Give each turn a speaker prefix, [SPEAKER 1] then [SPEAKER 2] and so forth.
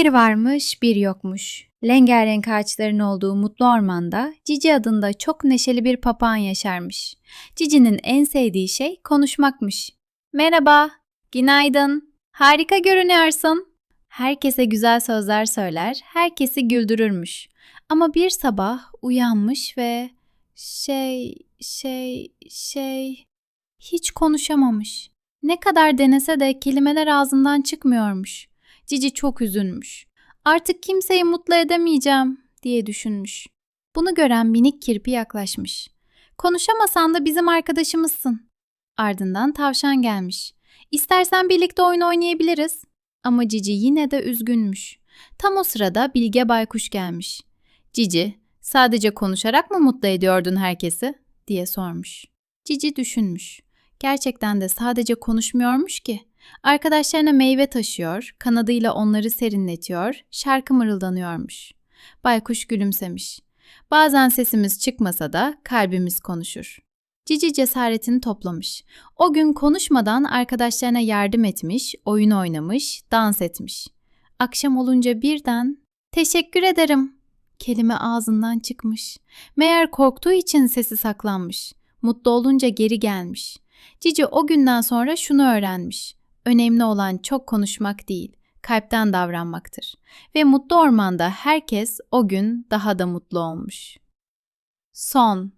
[SPEAKER 1] Bir varmış, bir yokmuş. Rengarenk ağaçların olduğu mutlu ormanda Cici adında çok neşeli bir papağan yaşarmış. Cici'nin en sevdiği şey konuşmakmış. Merhaba, günaydın, harika görünüyorsun. Herkese güzel sözler söyler, herkesi güldürürmüş. Ama bir sabah uyanmış ve şey, şey, şey hiç konuşamamış. Ne kadar denese de kelimeler ağzından çıkmıyormuş. Cici çok üzülmüş. Artık kimseyi mutlu edemeyeceğim diye düşünmüş. Bunu gören minik kirpi yaklaşmış. Konuşamasan da bizim arkadaşımızsın. Ardından tavşan gelmiş. İstersen birlikte oyun oynayabiliriz. Ama Cici yine de üzgünmüş. Tam o sırada Bilge Baykuş gelmiş. Cici, sadece konuşarak mı mutlu ediyordun herkesi? diye sormuş. Cici düşünmüş. Gerçekten de sadece konuşmuyormuş ki. Arkadaşlarına meyve taşıyor, kanadıyla onları serinletiyor, şarkı mırıldanıyormuş. Baykuş gülümsemiş. Bazen sesimiz çıkmasa da kalbimiz konuşur. Cici cesaretini toplamış. O gün konuşmadan arkadaşlarına yardım etmiş, oyun oynamış, dans etmiş. Akşam olunca birden "Teşekkür ederim." kelime ağzından çıkmış. Meğer korktuğu için sesi saklanmış. Mutlu olunca geri gelmiş. Cici o günden sonra şunu öğrenmiş. Önemli olan çok konuşmak değil, kalpten davranmaktır. Ve mutlu ormanda herkes o gün daha da mutlu olmuş. Son